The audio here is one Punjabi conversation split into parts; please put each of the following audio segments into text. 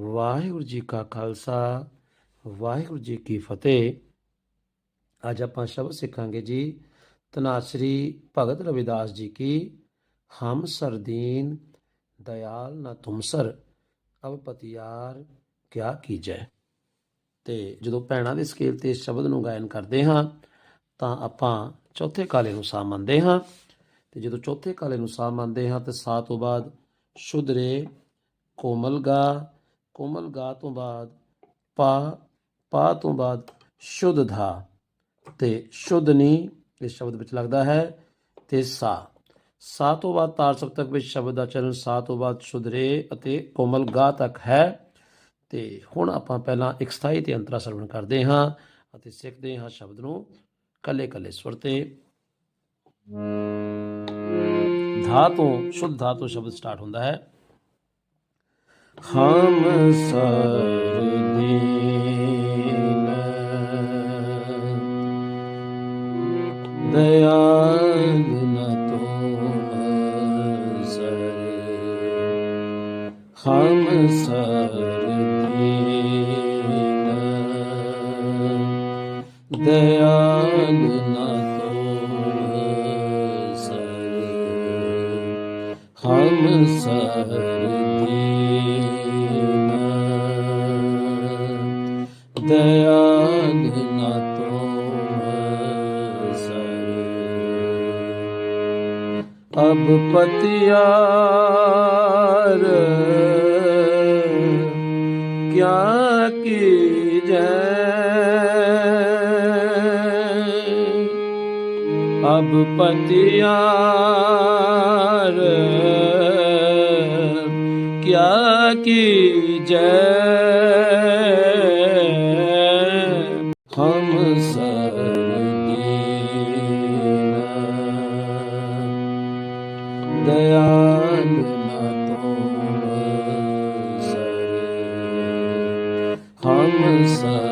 ਵਾਹਿਗੁਰੂ ਜੀ ਕਾ ਖਾਲਸਾ, ਵਾਹਿਗੁਰੂ ਜੀ ਕੀ ਫਤਿਹ। ਅੱਜ ਆਪਾਂ ਸ਼ਬਦ ਸਿੱਖਾਂਗੇ ਜੀ ਤਨਾਸਰੀ ਭਗਤ ਰਵਿਦਾਸ ਜੀ ਕੀ, ਹਮ ਸਰਦੀਨ ਦਇਆਲ ਨਾ ਤੁਮਸਰ ਅਬ ਪਤਿਆਰ ਕਿਆ ਕੀਜੈ। ਤੇ ਜਦੋਂ ਭੈਣਾਂ ਦੇ ਸਕੇਲ ਤੇ ਇਸ ਸ਼ਬਦ ਨੂੰ ਗਾਇਨ ਕਰਦੇ ਹਾਂ, ਤਾਂ ਆਪਾਂ ਚੌਥੇ ਕਾਲੇ ਨੂੰ ਸਾ ਮੰਨਦੇ ਹਾਂ। ਤੇ ਜਦੋਂ ਚੌਥੇ ਕਾਲੇ ਨੂੰ ਸਾ ਮੰਨਦੇ ਹਾਂ, ਤੇ ਸਾ ਤੋਂ ਬਾਅਦ ਸ਼ੁਦਰੇ ਕੋਮਲਗਾ ਕੋਮਲ ਗਾ ਤੋਂ ਬਾਅਦ, ਪਾ ਪਾ ਤੋਂ ਬਾਅਦ ਸ਼ੁੱਧ ਧਾ। ਤੇ ਸ਼ੁੱਧ ਨੀ, ਇਸ ਸ਼ਬਦ ਵਿੱਚ ਲੱਗਦਾ ਹੈ ਤੇ ਸਾ। ਸਾ ਤੋਂ ਬਾਅਦ ਤਾਰ ਸਪਤਕ ਵਿੱਚ ਸ਼ਬਦ ਦਾ ਚਰਨ ਸਾ ਤੋਂ ਬਾਅਦ ਸ਼ੁੱਧ ਰੇ ਅਤੇ ਕੋਮਲ ਗਾ ਤੱਕ ਹੈ। ਤੇ ਹੁਣ ਆਪਾਂ ਪਹਿਲਾਂ ਇੱਕ ਸਥਾਈ ਤੇ ਅੰਤਰਾ ਸਰਵਣ ਕਰਦੇ ਹਾਂ ਅਤੇ ਸਿੱਖਦੇ ਹਾਂ ਸ਼ਬਦ ਨੂੰ ਕੱਲੇ ਕੱਲੇ ਸੁਰ ਤੇ। ਧਾ ਤੋਂ, ਸ਼ੁੱਧ ਧਾ ਤੋਂ ਸ਼ਬਦ ਸਟਾਰਟ ਹੁੰਦਾ ਹੈ। ਹਮ ਸਰਦੀਨ ਦਇਆਲ ਨ ਤੁਮ ਸਰ ਹਮ ਸਰਦੀਨ ਦਇਆਲ ਨ ਤੁਮ ਸਰੇ ਹਮ ਸਰਦੀਨ ਦਇਆਲ ਨਾ ਤੁਮ ਸਰੇ। ਅਬ ਪਤਿਆਰ ਕਿਆ ਕੀਜੈ? ਅਬ ਪਤਿਆਰ ਕਿਆ ਕੀਜੈ? ਹਮ ਸਰੇ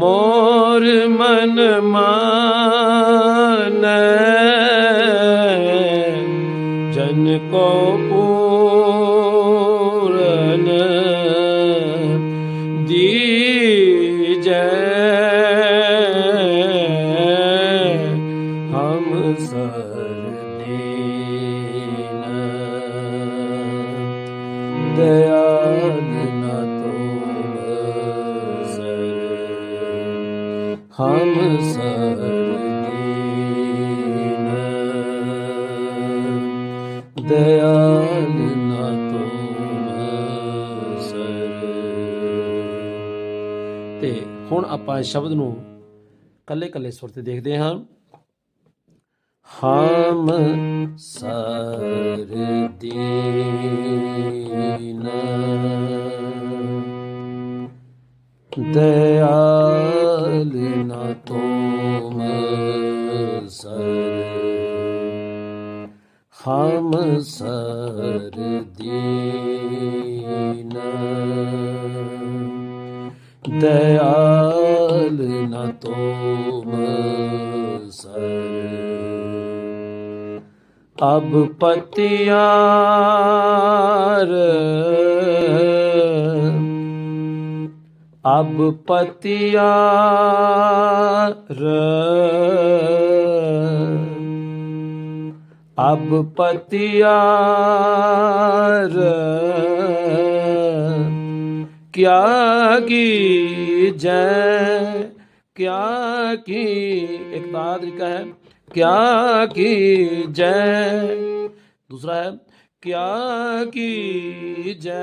ਮੋਰ ਮਨ ਮਾਨੈ। ਜਨ ਕੋ ਹਮ ਸਰਦੀਨ। ਦਇਆਲ ਨਾ ਤੁਮ ਸਰੇ ਤੇ ਹੁਣ ਆਪਾਂ ਸ਼ਬਦ ਨੂੰ ਕੱਲੇ ਕੱਲੇ ਸੁਰ ਤੇ ਦੇਖਦੇ ਹਾਂ। ਹਮ ਸਰਦੀਨ। ਦਇਆਲ ਨਾ ਤੁਮ ਸਰੇ ਹਮ ਸਰਦੀਨ ਦਇਆਲ ਨਾ ਤੁਮ ਸਰੇ ਅਬ ਪਤਿਆਰ ਅਬ ਪਤਿਆਰ ਅਬ ਪਤਿਆਰ ਕਿਆ ਕੀ ਜੈ ਕਿਆ ਕੀ ਇੱਕ ਦਾ ਤਰੀਕਾ ਹੈ ਕਿਆ ਕੀ ਜੈ ਦੂਸਰਾ ਹੈ ਕਿਆ ਕੀ ਜੈ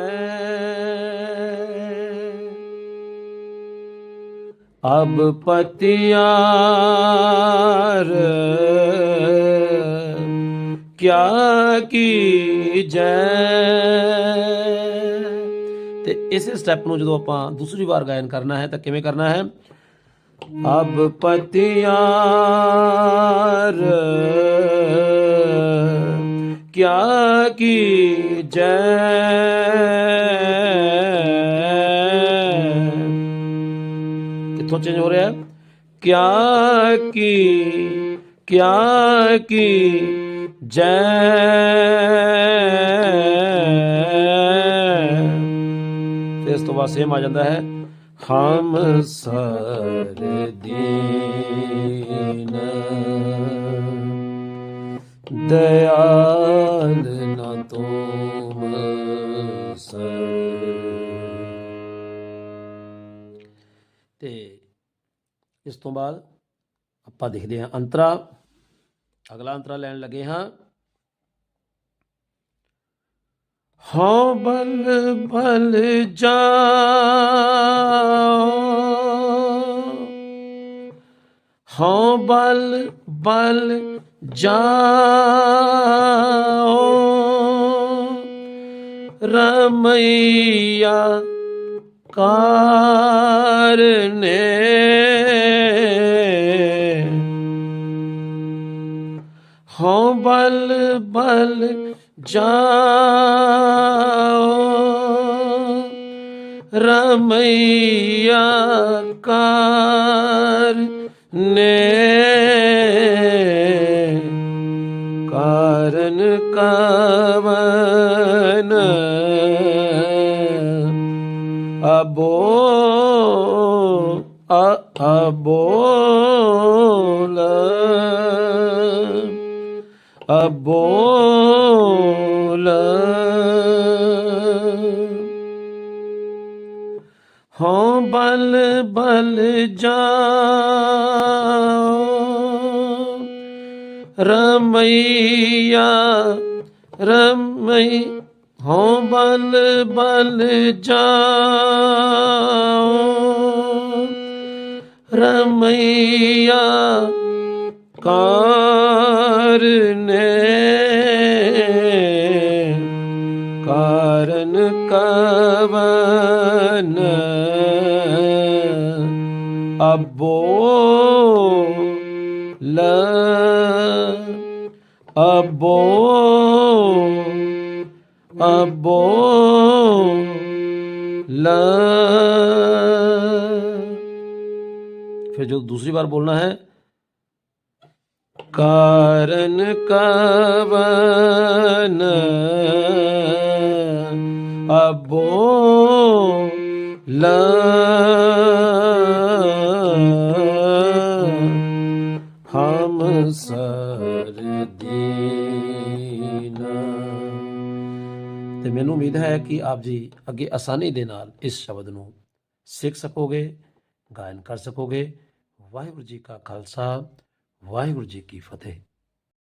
ਅਬ ਪਤਿਆਰ ਕਿਆ ਕੀ ਜੈ ਤੇ ਇਸੇ ਸਟੈਪ ਨੂੰ ਜਦੋਂ ਆਪਾਂ ਦੂਸਰੀ ਵਾਰ ਗਾਇਨ ਕਰਨਾ ਹੈ ਤਾਂ ਕਿਵੇਂ ਕਰਨਾ ਹੈ ਅਬ ਪਤਿਆਰ ਕਿਆ ਕੀ ਕਿੱਥੋਂ ਚੇਂਜ ਹੋ ਰਿਹਾ ਹੈ। ਕਿਆ ਕੀ ਕਿਆ ਕੀ, ਜੈ, ਤੇ ਇਸ ਤੋਂ ਬਾਅਦ ਸੇਮ ਆ ਜਾਂਦਾ ਹੈ। ਹਮ ਸਰ ਦੀਨ, ਦਇਆਲ ਇਸ ਤੋਂ ਬਾਅਦ ਆਪਾਂ ਦੇਖਦੇ ਹਾਂ ਅੰਤਰਾ ਅਗਲਾ ਅੰਤਰਾ ਲੈਣ ਲੱਗੇ ਹਾਂ। ਹਾਂ, ਬਲ ਬਲ ਜਾਓ। ਹਾਂ, ਬਲ ਬਲ ਜਾਓ। ਰਮਈਆ ਕਾਰਨੇ ਬਲ ਬਲ ਜਾਓ। ਰਮਈਆ ਕਾਰਨੇ ਕਾਰਨ ਕਵਨ। ਅਬੋ ਅ ਅਬੋਲ ਅਬੋਲ ਹਉ ਬਲ। ਬਲ ਜਾਓ। ਰਮਈਆ ਰਮਈ। ਹਉ ਬਲ ਬਲ ਜਾਓ। ਰਮਈਆ ਕਾਰਨੇ ਕਾਰਨ ਕਵਨ ਅਬੋ ਲ ਅਬੋ ਅਬੋ ਲ ਫਿਰ ਜੋ ਦੂਸਰੀ ਬਾਰ ਬੋਲਣਾ ਹੈ ਕਾਰਨ ਕਵਨ ਅਬੋ ਲ ਹਮ ਸਰ ਦੀਨਾ ਤੇ ਮੈਨੂੰ ਉਮੀਦ ਹੈ ਕਿ ਆਪ ਜੀ ਅੱਗੇ ਆਸਾਨੀ ਦੇ ਨਾਲ ਇਸ ਸ਼ਬਦ ਨੂੰ ਸਿੱਖ ਸਕੋਗੇ, ਗਾਇਨ ਕਰ ਸਕੋਗੇ। ਵਾਹਿਗੁਰੂ ਜੀ ਕਾ ਖਾਲਸਾ। ਵਾਹਿਗੁਰੂ ਜੀ ਕੀ ਫਤਿਹ।